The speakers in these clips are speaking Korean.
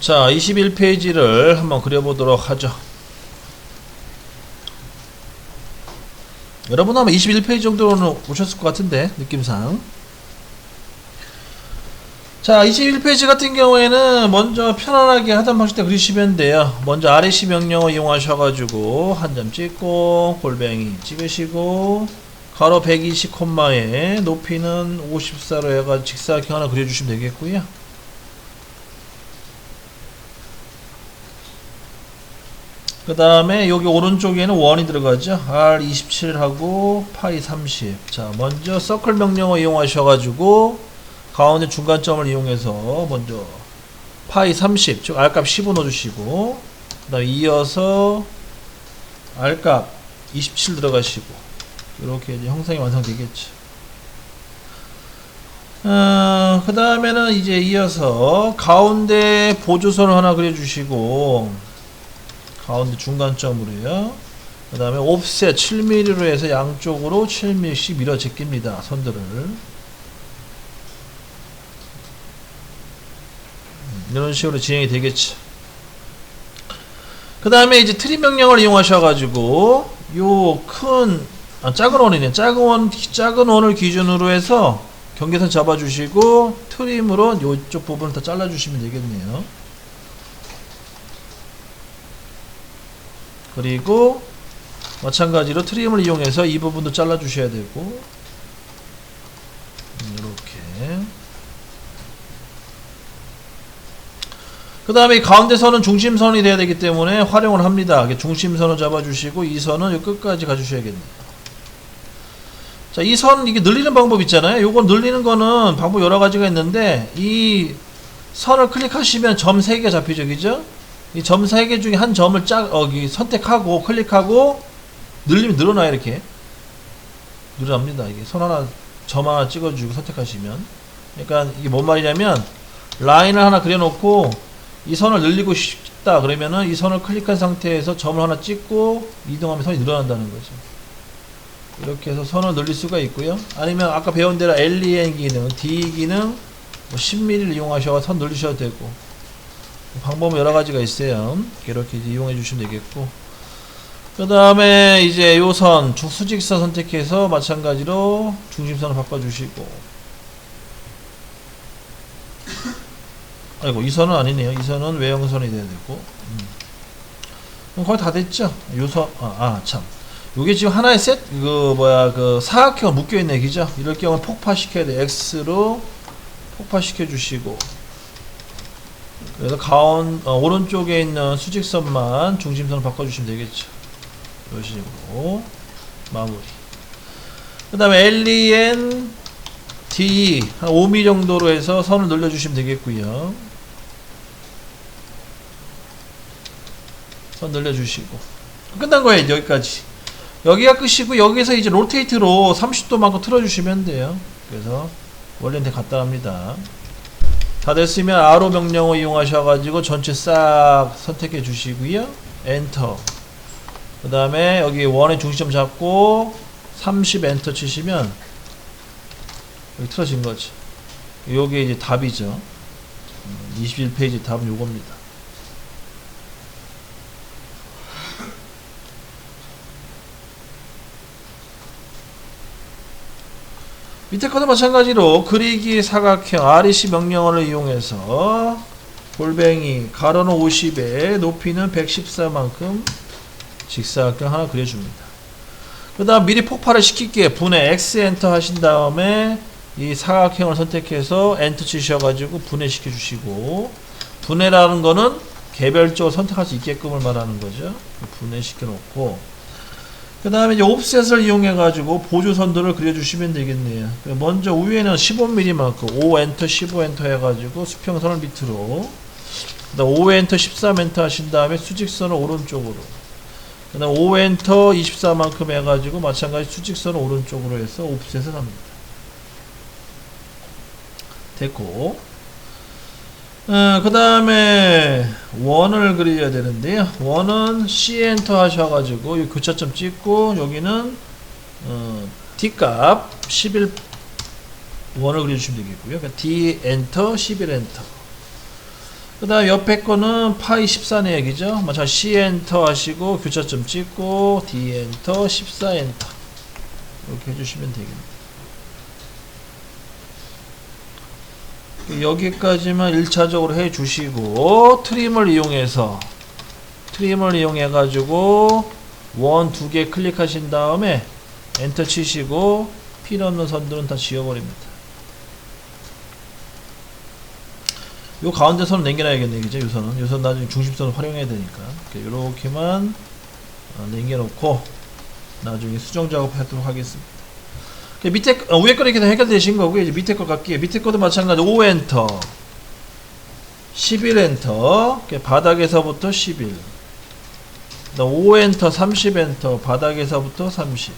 자, 21페이지를 한번 그려보도록 하죠. 여러분 아마 21페이지 정도는 오셨을 것 같은데, 느낌상. 자, 21페이지 같은 경우에는 먼저 편안하게 하단 방식 때 그리시면 돼요. 먼저 REC 명령어 이용하셔가지고 한 점 찍고 골뱅이 찍으시고 가로 120 콤마에 높이는 54로 해가 직사각형 하나 그려주시면 되겠고요. 그 다음에 여기 오른쪽에는 원이 들어가죠. R27하고 파이 30. 자, 먼저 서클 명령어 이용하셔가지고 가운데 중간점을 이용해서 먼저 파이 30, 즉 R값 15 넣어주시고 그 다음에 이어서 R값 27 들어가시고 이렇게 이제 형상이 완성되겠죠. 어, 그 다음에는 이제 이어서 가운데 보조선을 하나 그려주시고 가운데 중간점으로요. 그 다음에 옵셋 7mm로 해서 양쪽으로 7mm씩 밀어 제낍니다. 선들을. 음, 이런 식으로 진행이 되겠죠. 그 다음에 이제 트림 명령을 이용하셔가지고 요큰 아, 작은 원이네. 작은 원 작은 원을 기준으로 해서 경계선 잡아주시고 트림으로 요쪽 부분을 다 잘라주시면 되겠네요. 그리고 마찬가지로 트림을 이용해서 이 부분도 잘라 주셔야 되고 이렇게. 그 다음에 가운데 선은 중심선이 돼야 되기 때문에 활용을 합니다. 중심선을 잡아 주시고 이 선은 요 끝까지 가주셔야겠네요. 자 이 선 이게 늘리는 방법 있잖아요. 요거 늘리는 거는 방법 여러 가지가 있는데 이 선을 클릭하시면 점 3개가 잡히죠. 그죠 이 점 3개 중에 한 점을 짝, 어, 이 선택하고, 클릭하고, 늘리면 늘어나요, 이렇게. 늘어납니다. 이게 선 하나, 점 하나 찍어주고 선택하시면. 그러니까 이게 뭔 말이냐면, 라인을 하나 그려놓고, 이 선을 늘리고 싶다. 그러면은 이 선을 클릭한 상태에서 점을 하나 찍고, 이동하면 선이 늘어난다는 거죠. 이렇게 해서 선을 늘릴 수가 있고요. 아니면 아까 배운 대로 LEN 기능, D 기능, 뭐 10mm를 이용하셔서 선 늘리셔도 되고, 방법은 여러 가지가 있어요. 이렇게 이용해 주시면 되겠고. 그 다음에 이제 요선 수직선 선택해서 마찬가지로 중심선을 바꿔주시고. 아이고, 이 선은 아니네요. 이 선은 외형선이 돼야 되고. 음. 거의 다 됐죠? 요선, 아, 아, 참. 요게 지금 하나의 셋, 그, 뭐야, 그, 사각형 묶여있네, 그죠? 이럴 경우는 폭파시켜야 돼. X로 폭파시켜 주시고. 그래서 가운 어, 오른쪽에 있는 수직선만 중심선을 바꿔주시면 되겠죠. 이런 식으로 마무리. 그 다음에 LEN D 한 5mm 정도로 해서 선을 늘려주시면 되겠고요. 선 늘려주시고 끝난 거예요 여기까지. 여기가 끝이고 여기서 이제 로테이트로 30도만큼 틀어주시면 돼요. 그래서 원래한테 간단합니다. 다 됐으면 아로 명령어 이용하셔가지고 전체 싹 선택해 주시고요. 엔터. 그 다음에 여기 원의 중심 잡고 30 엔터 치시면 여기 틀어진 거죠. 요게 이제 답이죠. 21페이지 답은 요겁니다. 밑에 것도 마찬가지로 그리기 사각형 REC 명령어를 이용해서 골뱅이 가로는 50에 높이는 114만큼 직사각형 하나 그려줍니다. 그 다음 미리 폭발을 시킬게요. 분해 X 엔터 하신 다음에 이 사각형을 선택해서 엔터 치셔가지고 분해시켜 주시고 분해라는 거는 개별적으로 선택할 수 있게끔을 말하는 거죠. 분해시켜 놓고 그 다음에 이제 옵셋을 이용해 가지고 보조선들을 그려주시면 되겠네요. 먼저 위에는 15mm만큼 5 엔터 15 엔터 해가지고 수평선을 밑으로. 그 다음 5 엔터 13 엔터 하신 다음에 수직선을 오른쪽으로. 그 다음 5 엔터 24만큼 해가지고 마찬가지 수직선을 오른쪽으로 해서 옵셋을 합니다. 됐고 어, 그 다음에 원을 그려야 되는데요. 원은 C 엔터 하셔가지고 이 교차점 찍고 여기는 어, D 값 11 원을 그려주시면 되겠고요. 그러니까 D 엔터 11 엔터. 그 다음 옆에 거는 파이 14네 얘기죠. 마찬가지 C 엔터 하시고 교차점 찍고 D 엔터 14 엔터 이렇게 해주시면 되겠네요. 여기까지만 1차적으로 해주시고 트림을 이용해서 트림을 이용해 가지고 원 두 개 클릭하신 다음에 엔터 치시고 필요 없는 선들은 다 지워버립니다. 요 가운데 선은 남겨놔야겠네, 그죠? 요 선은. 요 선 나중에 중심선을 활용해야 되니까. 이렇게 요렇게만 어, 남겨놓고 나중에 수정 작업하도록 하겠습니다. 그 밑에 어, 위에 거 이렇게 다 해결되신 거고요. 이제 밑에 거 갈게요. 밑에 거도 마찬가지 5 엔터, 11 엔터, 바닥에서부터 11. 그다음 5 엔터, 30 엔터, 바닥에서부터 30.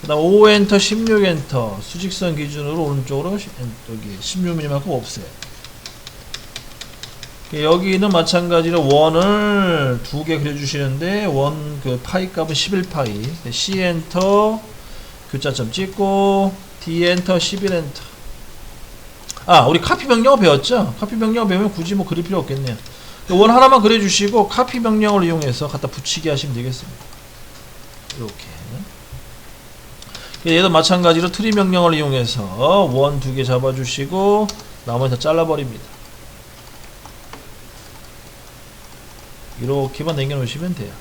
그다음 5 엔터, 16 엔터, 수직선 기준으로 오른쪽으로 여기 16mm만큼 없애요. 여기는 마찬가지로 원을 두 개 그려주시는데 원 그 파이 값은 11파이 C 엔터 교차점 찍고 D 엔터 11 엔터. 아 우리 카피 명령어 배웠죠? 카피 명령어 배우면 굳이 뭐 그릴 필요 없겠네요. 원 하나만 그려주시고 카피 명령을 이용해서 갖다 붙이게 하시면 되겠습니다. 이렇게. 얘도 마찬가지로 트리 명령을 이용해서 원 두 개 잡아주시고 나머지 다 잘라버립니다. 이렇게만 남겨 놓으시면 돼요.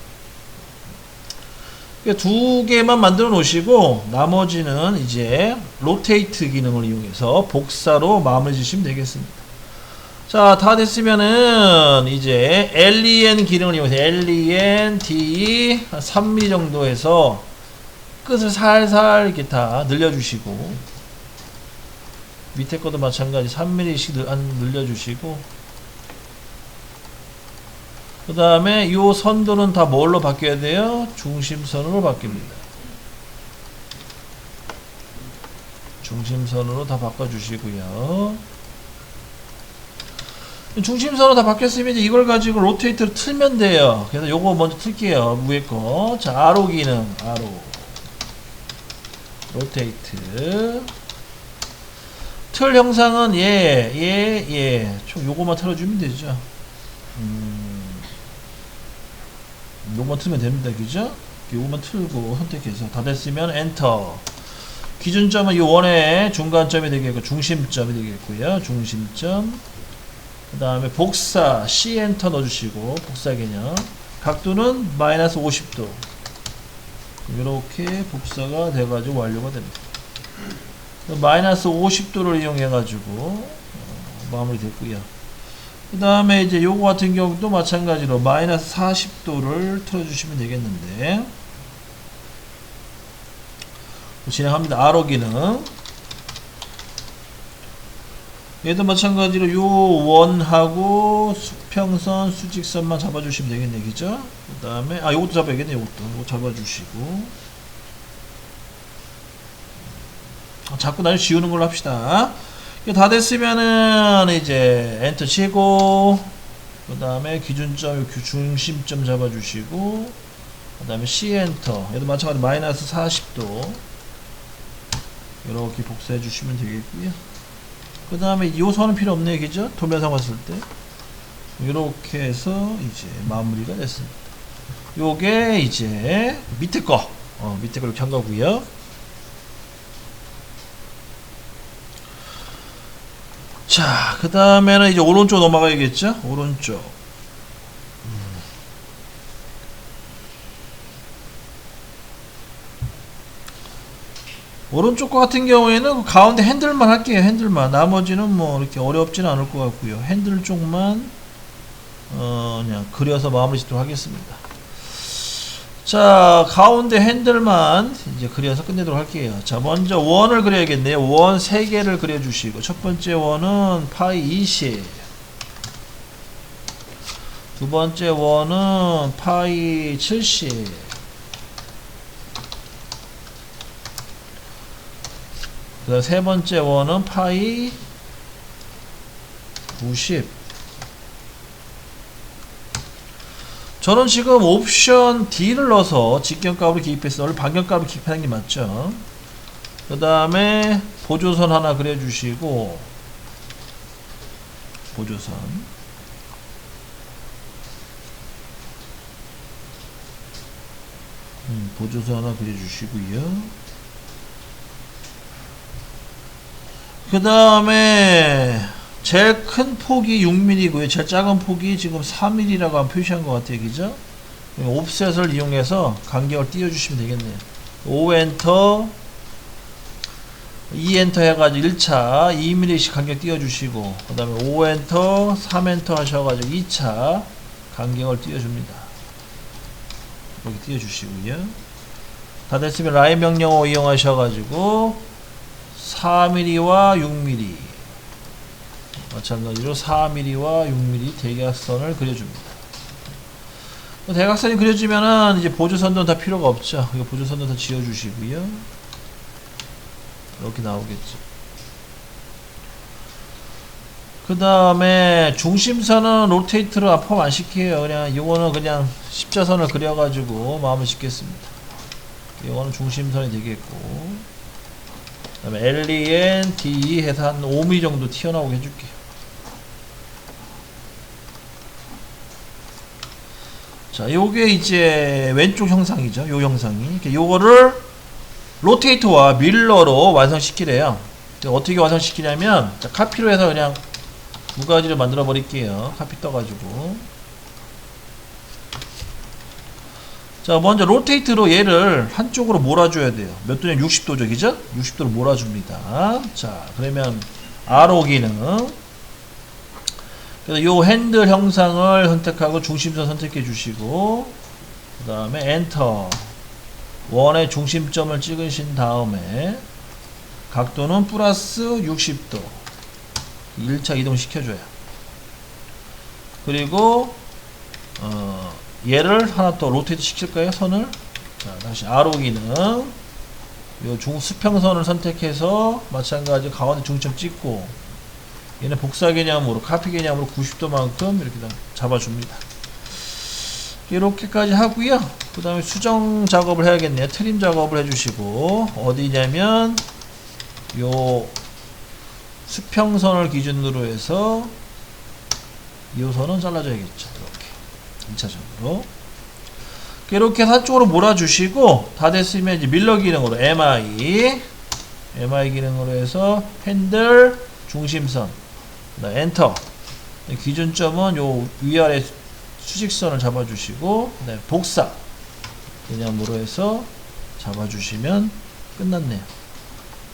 그러니까 두 개만 만들어 놓으시고 나머지는 이제 로테이트 기능을 이용해서 복사로 마무리 지시면 되겠습니다. 자, 다 됐으면은 이제 len 기능을 이용해서 len d 한 3mm 정도 해서 끝을 살살 이렇게 다 늘려주시고 밑에 것도 마찬가지 3mm씩 늘, 한 늘려주시고 그 다음에 이 선도는 다 뭘로 바뀌어야 돼요? 중심선으로 바뀝니다. 중심선으로 다 바꿔주시고요. 중심선으로 다 바뀌었으면 이제 이걸 가지고 로테이트를 틀면 돼요. 그래서 요거 먼저 틀게요. 위에 거. 자, 아로 기능. 아로. 로테이트. 틀 형상은 예, 예, 예. 총 요거만 틀어주면 되죠. 음. 요거만 틀면 됩니다. 그죠? 요거만 틀고 선택해서 다 됐으면 엔터. 기준점은 이 원의 중간점이 되겠고 중심점이 되겠고요. 중심점. 그 다음에 복사 C 엔터 넣어주시고 복사 개념. 각도는 마이너스 50도. 이렇게 복사가 돼가지고 완료가 됩니다. 마이너스 50도를 이용해 가지고 어, 마무리 됐고요. 그 다음에 이제 요거 같은 경우도 마찬가지로 마이너스 40도를 틀어주시면 되겠는데. 진행합니다. 아로 기능 얘도 마찬가지로 요 원하고 수평선 수직선만 잡아주시면 되겠네. 그죠? 그 다음에 아 요것도 잡아야겠네 요것도. 요거 잡아주시고. 아, 자꾸 나중에 지우는 걸로 합시다 다 됐으면은 이제 엔터 치고 그 다음에 기준점 그 중심점 잡아주시고 그 다음에 C 엔터. 얘도 마찬가지 마이너스 40도. 이렇게 복사해 주시면 되겠고요. 그 다음에 이 선은 필요 없네요 그죠? 도면상 봤을 때. 이렇게 해서 이제 마무리가 됐습니다. 요게 이제 밑에 거. 어, 밑에 걸 이렇게 한 거고요 자, 그 다음에는 이제 오른쪽 넘어가야겠죠? 오른쪽. 음. 오른쪽 거 같은 경우에는 그 가운데 핸들만 할게요. 핸들만. 나머지는 뭐 이렇게 어렵지는 않을 것 같고요. 핸들 쪽만 어, 그냥 그려서 마무리 짓도록 하겠습니다. 자, 가운데 핸들만 이제 그려서 끝내도록 할게요. 자, 먼저 원을 그려야겠네요. 원 3개를 그려주시고, 첫 번째 원은 파이 20. 두 번째 원은 파이 70. 그세 번째 원은 파이 90. 저는 지금 옵션 D를 넣어서 직경값을 기입해서 오늘 반경값을 기입하는 게 맞죠. 그 다음에 보조선 하나 그려주시고 보조선. 음, 보조선 하나 그려주시고요. 그 다음에 제일 큰 폭이 6mm고요. 제일 작은 폭이 지금 4mm라고 표시한 것 같아요. 그죠? 옵셋을 이용해서 간격을 띄워주시면 되겠네요. 5 엔터 2 엔터 해가지고 1차 2mm씩 간격 띄워주시고 그 다음에 5 엔터 3 엔터 하셔가지고 2차 간격을 띄워줍니다. 이렇게 띄워주시고요. 다 됐으면 라인 명령어 이용하셔가지고 4mm와 6mm 마찬가지로 4mm와 6mm 대각선을 그려줍니다. 대각선이 그려지면은 이제 보조선도 다 필요가 없죠. 이거 보조선도 다 지워주시고요. 이렇게 나오겠죠. 그 다음에 중심선은 로테이트로 포함 안 시켜요. 그냥 이거는 그냥 십자선을 그려가지고 마음을 짓겠습니다. 이거는 중심선이 되겠고. 그 다음에 LEN, DE 해서 한 5mm 정도 튀어나오게 해줄게요. 자, 요게 이제 왼쪽 형상이죠. 요 형상이. 요거를 로테이터와 밀러로 완성시키래요. 어떻게 완성시키냐면, 자, 카피로 해서 그냥 두 가지를 만들어 버릴게요. 카피 떠가지고. 자, 먼저 로테이트로 얘를 한쪽으로 몰아줘야 돼요. 몇 도냐? 60도죠, 그죠? 60도로 몰아줍니다. 자, 그러면 아로 기능. 그래서 요 핸들 형상을 선택하고 중심선 선택해 주시고, 그 다음에 엔터. 원의 중심점을 찍으신 다음에, 각도는 플러스 60도. 1차 이동 시켜줘요. 그리고, 어, 얘를 하나 더 로테이트 시킬까요? 선을. 자, 다시 아로 기능. 요 중, 수평선을 선택해서, 마찬가지로 가운데 중점 찍고, 얘는 복사 개념으로 카피 개념으로 90도만큼 이렇게 다 잡아줍니다. 이렇게까지 하고요. 그 다음에 수정 작업을 해야겠네요. 트림 작업을 해주시고 어디냐면 요 수평선을 기준으로 해서 이 선은 잘라줘야겠죠. 이렇게 2차적으로 이렇게 해서 한쪽으로 몰아주시고 다 됐으면 이제 밀러 기능으로 MI MI 기능으로 해서 핸들 중심선 그다음에 엔터 기준점은 요 위아래 수직선을 잡아주시고 그다음에 복사 개념으로 해서 잡아주시면 끝났네요.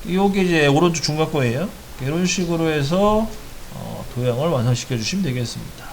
요게 이제 오른쪽 중간 거예요. 이런 식으로 해서 어, 도형을 완성시켜 주시면 되겠습니다.